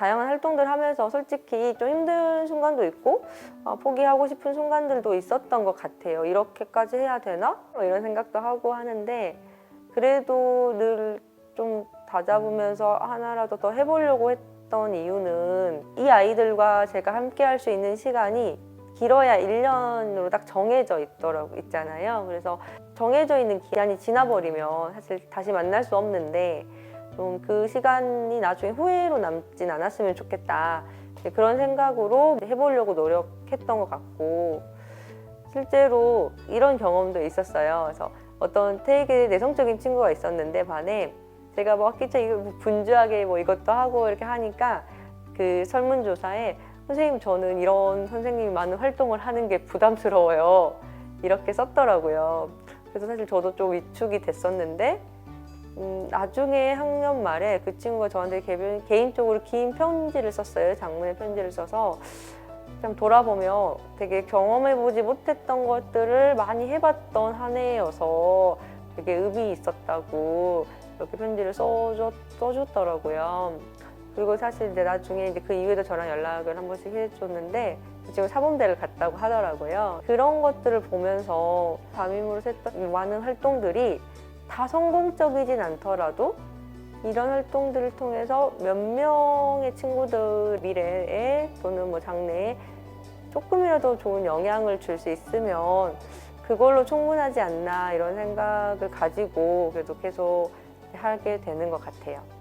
다양한 활동들 하면서 솔직히 좀 힘든 순간도 있고 아, 포기하고 싶은 순간들도 있었던 것 같아요. 이렇게까지 해야 되나? 뭐 이런 생각도 하고 하는데 그래도 늘 좀 다잡으면서 하나라도 더 해보려고 했던 이유는 이 아이들과 제가 함께 할 수 있는 시간이 길어야 1년으로 딱 정해져 있더라고 있잖아요. 그래서 정해져 있는 기간이 지나버리면 사실 다시 만날 수 없는데 좀 그 시간이 나중에 후회로 남진 않았으면 좋겠다. 그런 생각으로 해보려고 노력했던 것 같고 실제로 이런 경험도 있었어요. 그래서 어떤 되게 내성적인 친구가 있었는데 반에 제가 뭐 학기 초 이거 뭐 분주하게 뭐 이것도 하고 이렇게 하니까 그 설문조사에 선생님 저는 이런 선생님이 많은 활동을 하는 게 부담스러워요. 이렇게 썼더라고요. 그래서 사실 저도 좀 위축이 됐었는데 음, 나중에 학년 말에 그 친구가 저한테 개별, 개인적으로 긴 편지를 썼어요. 장문의 편지를 써서 참 돌아보면 되게 경험해보지 못했던 것들을 많이 해봤던 한 해여서 되게 의미 있었다고 이렇게 편지를 써줬, 써줬더라고요. 그리고 사실 이제 나중에 이제 그 이후에도 저랑 연락을 한 번씩 해줬는데 지금 사범대를 갔다고 하더라고요. 그런 것들을 보면서 담임으로 했던 많은 활동들이 다 성공적이진 않더라도 이런 활동들을 통해서 몇 명의 친구들 미래에 또는 뭐 장래에 조금이라도 좋은 영향을 줄 수 있으면 그걸로 충분하지 않나 이런 생각을 가지고 그래도 계속 하게 되는 것 같아요.